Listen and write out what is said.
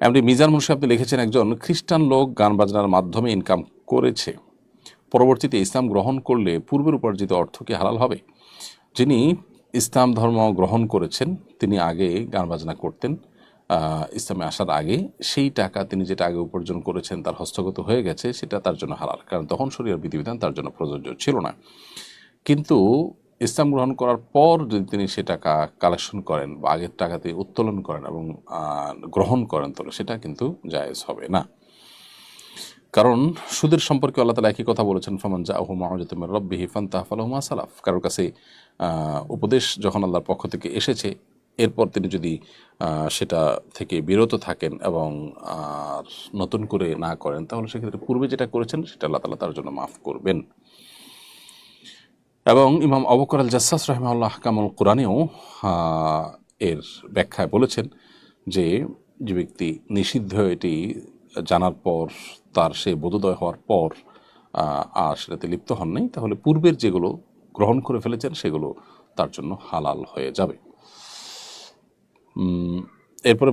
এমনি মিজান মুন্সি আপনি লিখেছেন একজন খ্রিস্টান লোক গান বাজনার মাধ্যমে ইনকাম করেছে। পরবর্তীতে ইসলাম গ্রহণ করলে পূর্বের উপার্জিত অর্থ কি হালাল হবে? যিনি ইসলাম ধর্ম গ্রহণ করেছেন, তিনি আগে গান বাজনা করতেন। ইসলামে আসার আগে সেই টাকা তিনি যেটা আগে উপার্জন করেছেন, তার হস্তগত হয়ে গেছে, সেটা তার জন্য হালাল। কারণ তখন শরীর বিধিবিধান তার জন্য প্রযোজ্য ছিল না। কিন্তু ইসলাম গ্রহণ করার পর যদি তিনি সে টাকা কালেকশন করেন বা আগের টাকাতে উত্তোলন করেন এবং গ্রহণ করেন, তাহলে সেটা কিন্তু জায়েজ হবে না। কারণ সুদের সম্পর্কে আল্লাহ তালা একই কথা বলেছেন, ফমান জা আহু মাহজুতমের রব্বিহি ফান্তাহ ফালাহুমা সালাফ। কারোর কাছে উপদেশ যখন আল্লাহর পক্ষ থেকে এসেছে, এরপর তিনি যদি সেটা থেকে বিরত থাকেন এবং নতুন করে না করেন, তাহলে সেক্ষেত্রে পূর্বে যেটা করেছেন, সেটা আল্লাহ তালা তার জন্য মাফ করবেন। এবং ইমাম অবকর আল জাসাস রহমাল্লাহ কামল কোরআনেও এর ব্যাখ্যায় বলেছেন যে যে ব্যক্তি নিষিদ্ধ এটি জানার পর, তার সে বোধোদয় হওয়ার পর আর সেটাতে লিপ্ত হন নাই, তাহলে পূর্বের যেগুলো গ্রহণ করে ফেলেছেন, সেগুলো তার জন্য হালাল হয়ে যাবে। এরপরে